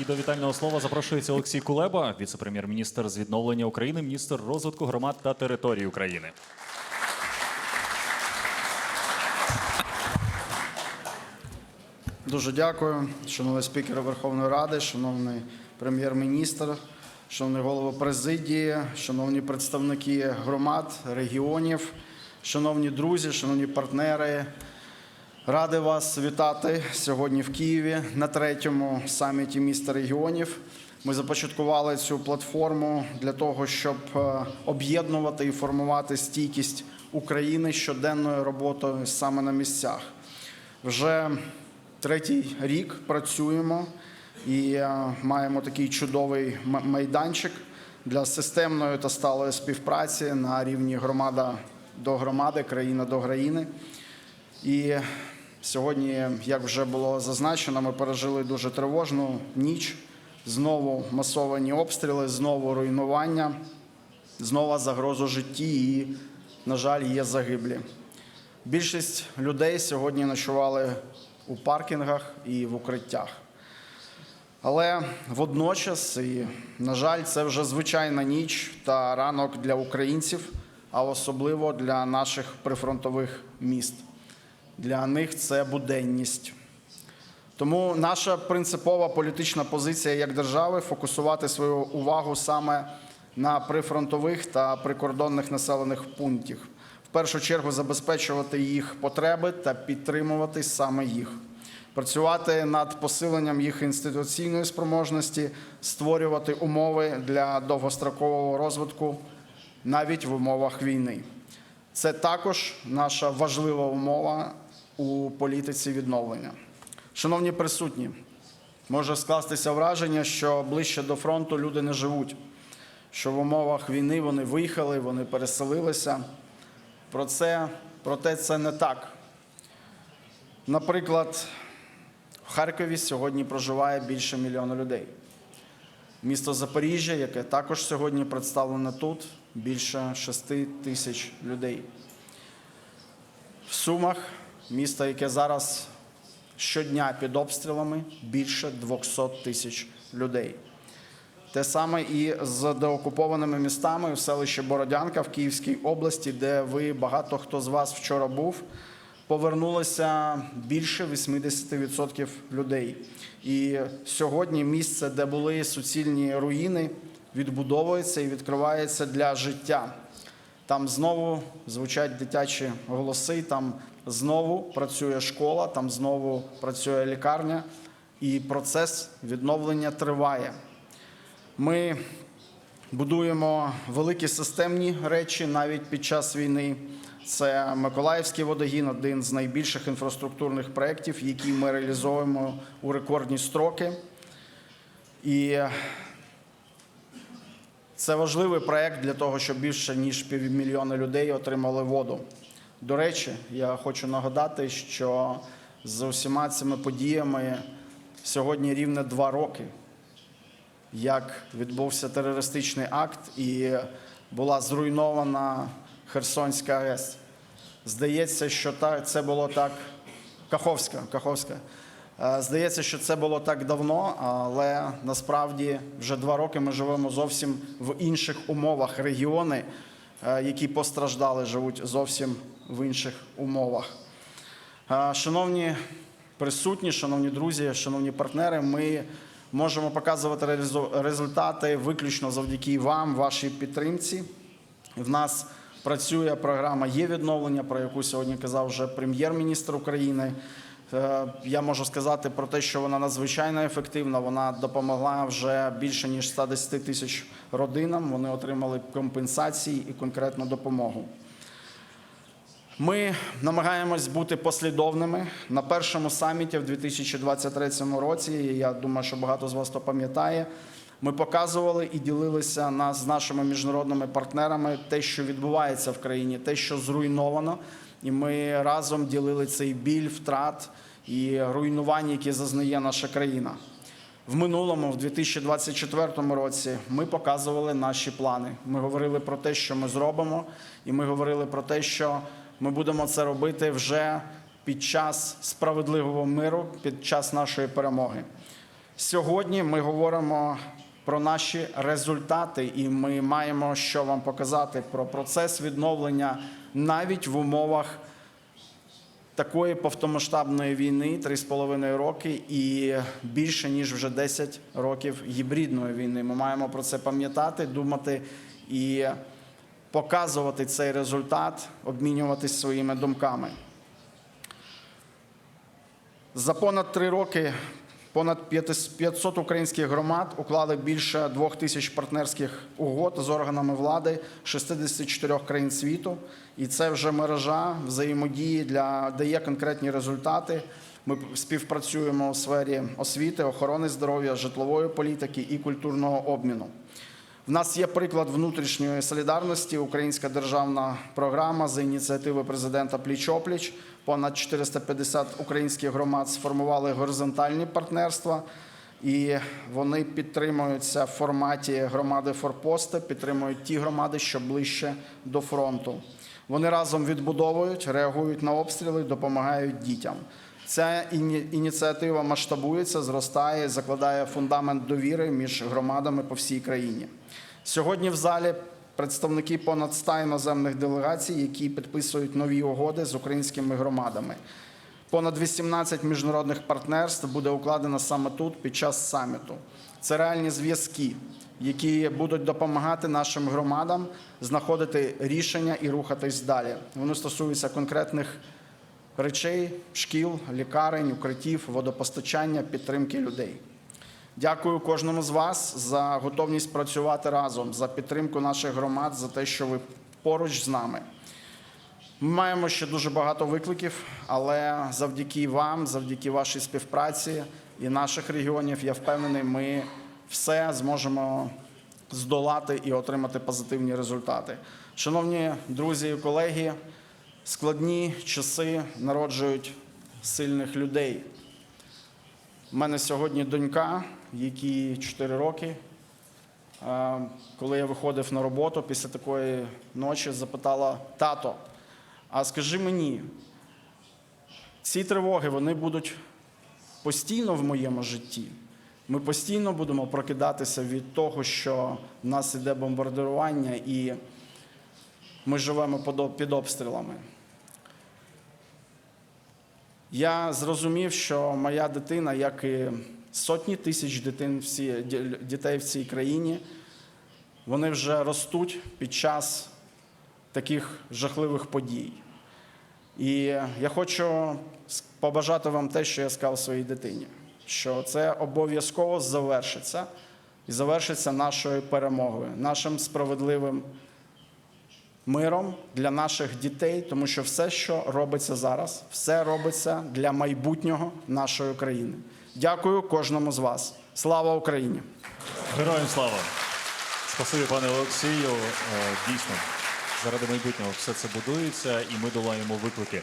І до вітального слова запрошується Олексій Кулеба, віце-прем'єр-міністр з відновлення України, міністр розвитку громад та територій України. Дуже дякую, шановний спікер Верховної Ради, шановний прем'єр-міністр, шановний голова президії, шановні представники громад, регіонів, шановні друзі, шановні партнери. Радий вас вітати сьогодні в Києві на третьому саміті міста регіонів. Ми започаткували цю платформу для того, щоб е, об'єднувати і формувати стійкість України щоденною роботою саме на місцях. Вже третій рік працюємо і е, маємо такий чудовий майданчик для системної та сталої співпраці на рівні громада до громади, країна до країни. І сьогодні, як вже було зазначено, ми пережили дуже тривожну ніч. Знову масовані обстріли, знову руйнування, знову загрозу житті і, на жаль, є загиблі. Більшість людей сьогодні ночували у паркінгах і в укриттях. Але водночас, і, на жаль, це вже звичайна ніч та ранок для українців, а особливо для наших прифронтових міст. Для них це буденність. Тому наша принципова політична позиція як держави фокусувати свою увагу саме на прифронтових та прикордонних населених пунктів. В першу чергу забезпечувати їх потреби та підтримувати саме їх. Працювати над посиленням їх інституційної спроможності, створювати умови для довгострокового розвитку навіть в умовах війни. Це також наша важлива умова у політиці відновлення. Шановні присутні, може скластися враження, що ближче до фронту люди не живуть, що в умовах війни вони виїхали, вони переселилися. Про це, проте це не так. Наприклад, в Харкові сьогодні проживає більше мільйона людей. Місто Запоріжжя, яке також сьогодні представлене тут, більше 6 тисяч людей. В Сумах, місто, яке зараз щодня під обстрілами, більше 200 тисяч людей. Те саме і з деокупованими містами в селищі Бородянка в Київській області, де ви багато хто з вас вчора був. Повернулося більше 80% людей. І сьогодні місце, де були суцільні руїни, відбудовується і відкривається для життя. Там знову звучать дитячі голоси, там знову працює школа, там знову працює лікарня, і процес відновлення триває. Ми будуємо великі системні речі навіть під час війни. Це Миколаївський водогін, один з найбільших інфраструктурних проєктів, які ми реалізовуємо у рекордні строки. І це важливий проєкт для того, щоб більше ніж півмільйона людей отримали воду. До речі, я хочу нагадати, що з усіма цими подіями сьогодні рівне два роки, як відбувся терористичний акт і була зруйнована Херсонська АЕС. Здається, що це було так. Каховська, Каховська. Е, Здається, що це було так давно, але насправді вже два роки ми живемо зовсім в інших умовах. Регіони, е, які постраждали, живуть зовсім в інших умовах. Е, Шановні присутні, шановні друзі, шановні партнери, ми можемо показувати результати виключно завдяки вам, вашій підтримці. В нас працює програма є відновлення, про яку сьогодні казав вже прем'єр-міністр України. Е, Я можу сказати про те, що вона надзвичайно ефективна. Вона допомогла вже більше ніж 110 тисяч родинам. Вони отримали компенсації і конкретну допомогу. Ми намагаємось бути послідовними на першому саміті в 2023 році. Я думаю, що багато з вас то пам'ятає. Ми показували і ділилися на, з нашими міжнародними партнерами те, що відбувається в країні, те, що зруйновано. І ми разом ділили цей біль, втрат і руйнувань, які зазнає наша країна. В минулому, в 2024 році, ми показували наші плани. Ми говорили про те, що ми зробимо, і ми говорили про те, що ми будемо це робити вже під час справедливого миру, під час нашої перемоги. Сьогодні ми говоримо про наші результати, і ми маємо що вам показати про процес відновлення навіть в умовах такої повномасштабної війни 3,5 роки і більше ніж вже 10 років гібридної війни. Ми маємо про це пам'ятати, думати і показувати цей результат, обмінюватись своїми думками. За понад три роки понад 500 українських громад уклали більше двох тисяч партнерських угод з органами влади 64 країн світу. І це вже мережа взаємодії для дає конкретні результати. Ми співпрацюємо у сфері освіти, охорони здоров'я, житлової політики і культурного обміну. В нас є приклад внутрішньої солідарності. Українська державна програма за ініціативи президента Пліч-опліч. Понад 450 українських громад сформували горизонтальні партнерства, і вони підтримуються в форматі громади форпости, підтримують ті громади, що ближче до фронту. Вони разом відбудовують, реагують на обстріли, допомагають дітям. Ця ініціатива масштабується, зростає, закладає фундамент довіри між громадами по всій країні. Сьогодні в залі представники понад 100 іноземних делегацій, які підписують нові угоди з українськими громадами. Понад 18 міжнародних партнерств буде укладено саме тут під час саміту. Це реальні зв'язки, які будуть допомагати нашим громадам знаходити рішення і рухатись далі. Вони стосуються конкретних речей, шкіл, лікарень, укриттів, водопостачання, підтримки людей. Дякую кожному з вас за готовність працювати разом, за підтримку наших громад, за те, що ви поруч з нами. Ми маємо ще дуже багато викликів, але завдяки вам, завдяки вашій співпраці і наших регіонів, я впевнений, ми все зможемо здолати і отримати позитивні результати. Шановні друзі і колеги, складні часи народжують сильних людей. У мене сьогодні донька, якій 4 роки. Коли я виходив на роботу після такої ночі, запитала тато, а скажи мені, ці тривоги вони будуть постійно в моєму житті. Ми постійно будемо прокидатися від того, що в нас іде бомбардирування і ми живемо під обстрілами. Я зрозумів, що моя дитина, як і сотні тисяч дитин, всі, дітей в цій країні, вони вже ростуть під час таких жахливих подій. І я хочу побажати вам те, що я сказав своїй дитині, що це обов'язково завершиться і завершиться нашою перемогою, нашим справедливим миром для наших дітей, тому що все, що робиться зараз, все робиться для майбутнього нашої країни. Дякую кожному з вас. Слава Україні! Героям слава! Спасибі, пане Олексію. Е, Дійсно, заради майбутнього все це будується, і ми долаємо виклики.